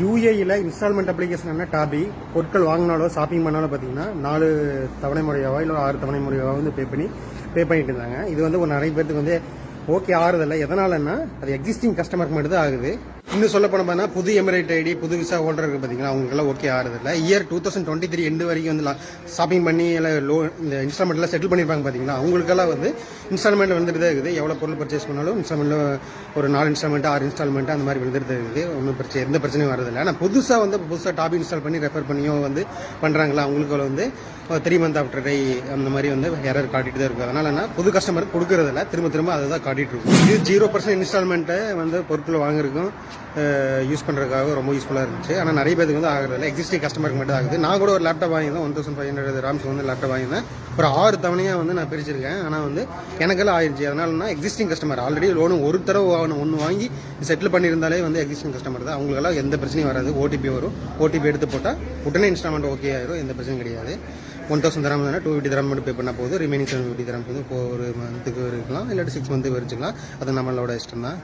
யூஏயில் instalment application என்ன? டாபி பொருட்கள் வாங்கினாலோ shopping பண்ணாலும் பார்த்தீங்கன்னா நாலு தவணை முறையாவோ இல்லை ஆறு தவணை முறையாவோ வந்து பே பண்ணி பே பண்ணிட்டு இருந்தாங்க. இது வந்து ஒரு நிறைய பேர்த்துக்கு வந்து ஓகே ஆறுதல்ல. எதனாலன்னா அது எக்ஸிஸ்டிங் கஸ்டமருக்கு மட்டும் தான் ஆகுது. இன்னும் சொல்ல போனோம்னா புது எமிரேட் ஐடி புது விசா ஹோல்டர் இருக்கு பார்த்தீங்களா அவங்களுக்கெல்லாம் okay ஆகிறதில்ல year two thousand twenty three end வரைக்கும் வந்து ஷாப்பிங் பண்ணி இல்லை லோன் இந்த இன்ஸ்டால்மெண்ட்லாம் செட்டில் பண்ணியிருப்பாங்க பார்த்தீங்களா அவங்களுக்கெல்லாம் வந்து இன்ஸ்டால்மெண்ட் வந்துட்டு தான் இருக்குது. எவ்வளோ பொருள் பர்ச்சேஸ் பண்ணாலும் இன்ஸ்டால்மெண்ட்டில் ஒரு நாலு இன்ஸ்டால்மெண்ட் ஆறு இன்ஸ்டால்மெண்ட் அந்த மாதிரி வந்துட்டு தான் இருக்குது. ஒன்றும் பிரச்சனை எந்த பிரச்சனையும் வரதில்லை ஆனால் புதுசாக வந்து புதுசாக டாப் இன்ஸ்டால் பண்ணி ரெஃபர் பண்ணியோ வந்து பண்ணுறாங்களா அவங்களுக்கு வந்து த்ரீ மந்த் ஆஃப்டர் டை அந்த மாதிரி வந்து யாராவது காட்டிட்டு தான் இருக்கும் அதனால என்ன புது கஸ்டமருக்கு கொடுக்குறதில்ல. திரும்ப திரும்ப அதை தான் காட்டிட்டு இருக்கும் இது ஜீரோ பர்சன்ட் இன்ஸ்டால்மெண்ட்டை வந்து பொருட்கள் வாங்குறதுக்கும் யூஸ் பண்ணுறதுக்காக ரொம்ப யூஸ்ஃபுல்லாக இருந்துச்சு. ஆனால் நிறைய பேருக்கு வந்து ஆகிறதில்ல எக்ஸிஸ்டிங் கஸ்டமருக்கு மட்டும் ஆகுது. நான் கூட ஒரு லேப்டாப் வாங்கியிருந்தேன். One thousand five hundred rams வந்து லேப்டாப் வாங்கியிருந்தேன். ஒரு ஆறு தவணையாக வந்து நான் பிரிச்சிருக்கேன். ஆனால் வந்து எனக்கெல்லாம் ஆயிடுச்சு அதனாலனா நான் எக்ஸிஸ்டிங் கஸ்டமர் ஆல்ரெடி லோனு ஒரு தடவை ஒன்று வாங்கி செட்டில் பண்ணியிருந்தாலே வந்து எக்ஸிஸ்டிங் கஸ்டமர் தான். அவங்களுக்கெல்லாம் எந்த பிரச்சனையும் வராது. ஓடிபி வரும். ஓடிபி எடுத்து போட்டால் உடனே இன்ஸ்டால்மெண்ட் ஓகே ஆயிரும். எந்த பிரச்சனையும் கிடையாது. ஒன் தௌசண்ட் தரம் டூ ஃபிஃப்டி தரம் மட்டும் பே பண்ணால் போதும். ரிமைனிங் செவன் ஃபிஃப்டி தரம் வந்து ஒரு மந்த்துக்கு இருக்கலாம். இல்லாட்டி சிக்ஸ் மந்த்துக்கு வச்சுக்கலாம் அது நம்மளோட இஷ்டம் தான்.